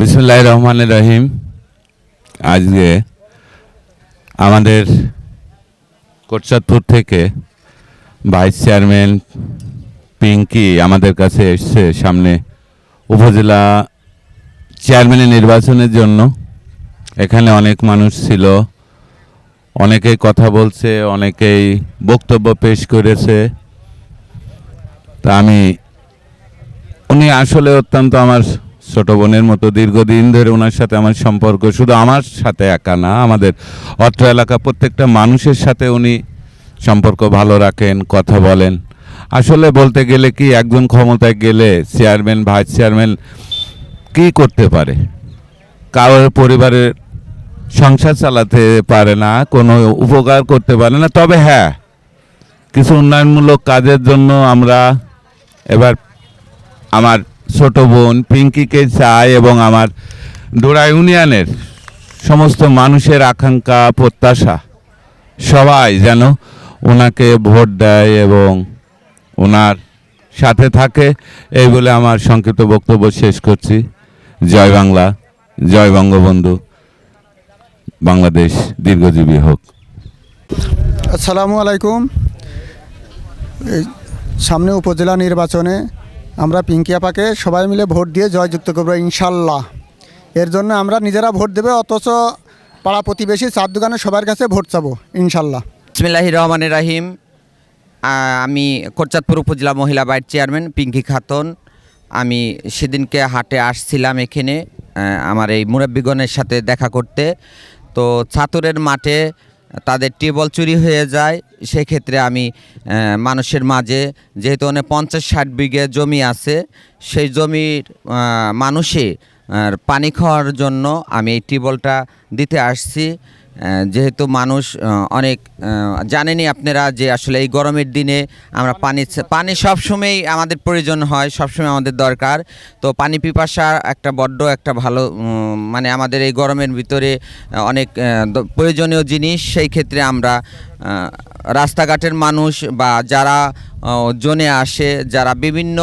বিসমুল্লাহ রহমান রহিম। আজকে আমাদের কোটচাঁদপুর থেকে ভাইস চেয়ারম্যান পিঙ্কি আমাদের কাছে এসছে সামনে উপজেলা চেয়ারম্যানের নির্বাচনের জন্য। এখানে অনেক মানুষ ছিল, অনেকেই কথা বলছে, অনেকেই বক্তব্য পেশ করেছে। তা আমি, উনি আসলে অত্যন্ত আমার ছোট বোনের মতো দীর্ঘদিন ধরে ওনার সাথে আমার সম্পর্ক, শুধু আমার সাথে একা না, আমাদের অত্র এলাকা প্রত্যেকটা মানুষের সাথে উনি সম্পর্ক ভালো রাখেন, কথা বলেন। আসলে বলতে গেলে কি, একজন ক্ষমতায় গেলে চেয়ারম্যান, ভাইস চেয়ারম্যান কি করতে পারে? কারোর পরিবারের সংসার চালাতে পারে না, কোনো উপকার করতে পারে না, তবে হ্যাঁ কিছু উন্নয়নমূলক কাজের জন্য আমরা এবার আমার ছোট বোন, পিঙ্কিকে চাই এবং আমার ডোরা ইউনিয়নের সমস্ত মানুষের আকাঙ্ক্ষা, প্রত্যাশা, সবাই যেন ওনাকে ভোট দেয় এবং ওনার সাথে থাকে। এই বলে আমার সংক্ষিপ্ত বক্তব্য শেষ করছি। জয় বাংলা, জয় বঙ্গবন্ধু। বাংলাদেশ দীর্ঘজীবী হোক। আসসালামু আলাইকুম। সামনে উপজেলা নির্বাচনে আমরা পিঙ্কি আপাকে সবাই মিলে ভোট দিয়ে জয়যুক্ত করব ইনশাল্লাহ। এর জন্য আমরা নিজেরা ভোট দেবে, অথচ পাড়া প্রতিবেশী চার দোকানে সবার কাছে ভোট চাবো, ইনশাল্লাহ। বিসমিল্লাহ রহমান রাহিম। আমি কোরচাঁদপুর উপজেলা মহিলা বাইট চেয়ারম্যান পিঙ্কি খাতুন। আমি সেদিনকে হাটে আসছিলাম এখানে আমার এই মুরব্বীগণের সাথে দেখা করতে। তো ছাতুরের মাঠে তাদের টেবল চুরি হয়ে যায়, সেক্ষেত্রে আমি মানুষের মাঝে যেহেতু অনেক পঞ্চাশ ষাট বিঘে জমি আছে, সেই জমির মানুষে পানি খাওয়ার জন্য আমি এই টিউবওয়েলটা দিতে আসছি। যেহেতু মানুষ অনেক জানেনি জানেনই আপনারা যে আসলে এই গরমের দিনে আমরা পানি পানি সবসময়ই আমাদের প্রয়োজন হয় সবসময় আমাদের দরকার। তো পানি পিপাসা একটা বড্ড একটা ভালো মানে আমাদের এই গরমের ভিতরে অনেক প্রয়োজনীয় জিনিস। সেই ক্ষেত্রে আমরা রাস্তাঘাটের মানুষ বা যারা জনে আসে, যারা বিভিন্ন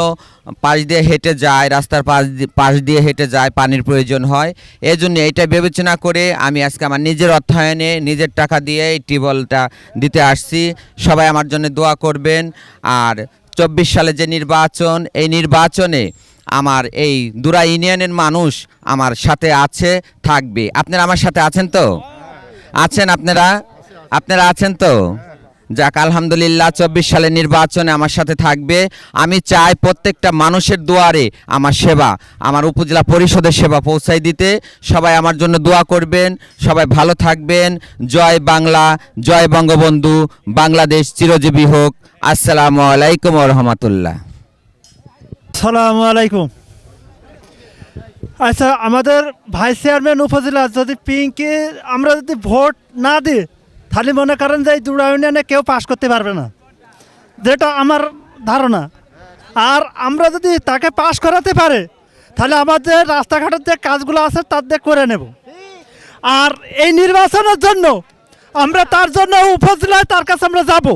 পাশ দিয়ে হেঁটে যায়, রাস্তার পাশ পাশ দিয়ে হেঁটে যায়, পানির প্রয়োজন হয়। এই এটা বিবেচনা করে আমি আজকে আমার নিজের অর্থায়নে নিজের টাকা দিয়ে এই টিউবওয়েলটা দিতে আসছি। সবাই আমার জন্য দোয়া করবেন। আর চব্বিশ সালে যে নির্বাচন, এই নির্বাচনে আমার এই দুরা ইউনিয়নের মানুষ আমার সাথে আছে, থাকবে। আপনারা আমার সাথে আছেন তো? আছেন আপনারা? আপনারা আছেন তো? যাক, আলহামদুলিল্লাহ, চব্বিশ সালের নির্বাচনে আমার সাথে থাকবে। আমি চাই প্রত্যেকটা মানুষের দুয়ারে আমার সেবা, আমার উপজেলা পরিষদের সেবা পৌঁছাই দিতে। সবাই আমার জন্য দোয়া করবেন, সবাই ভালো থাকবেন। জয় বাংলা, জয় বঙ্গবন্ধু, বাংলাদেশ চিরজীবী হোক। আসসালামু আলাইকুম রহমতুল্লাহ। সালামু আলাইকুম। আচ্ছা আমাদের ভাইস চেয়ারম্যান উপজেলা যদি পিঙ্কি, আমরা যদি ভোট না দিই তাহলে মনে করেন যে এই দুরা ইউনিয়নে কেউ পাশ করতে পারবে না। যেটা আমার ধারণা। আর আমরা যদি তাকে পাশ করাতে পারে, তাহলে আমাদের রাস্তাঘাটের যে কাজগুলো আছে, তার দিয়ে করে নেব। আর এই নির্বাচনের জন্য আমরা তার জন্য উপজেলায় তার কাছে আমরা যাব।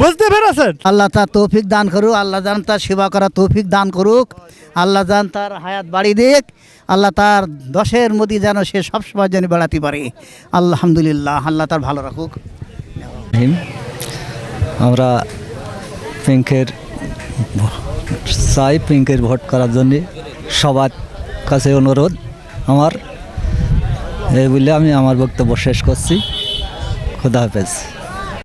বুঝতে পেরেছেন? আল্লাহ তার তৌফিক দান করুক, আল্লাহ জান তার সেবা করা তৌফিক দান করুক। আল্লাহ জান তার হায়াত বাড়ি দিক, আল্লাহ তার দশের মধ্যে যেন সে সবসময় যেন বেড়াতে পারে। আলহামদুলিল্লাহ, আল্লাহ তার ভালো রাখুক। আমরা পিঙ্কের চাই পিঙ্কের ভোট করার জন্যে। সবার কাছে অনুরোধ, আমার। এই বলে আমি আমার বক্তব্য শেষ করছি। খুদা হাফেজ।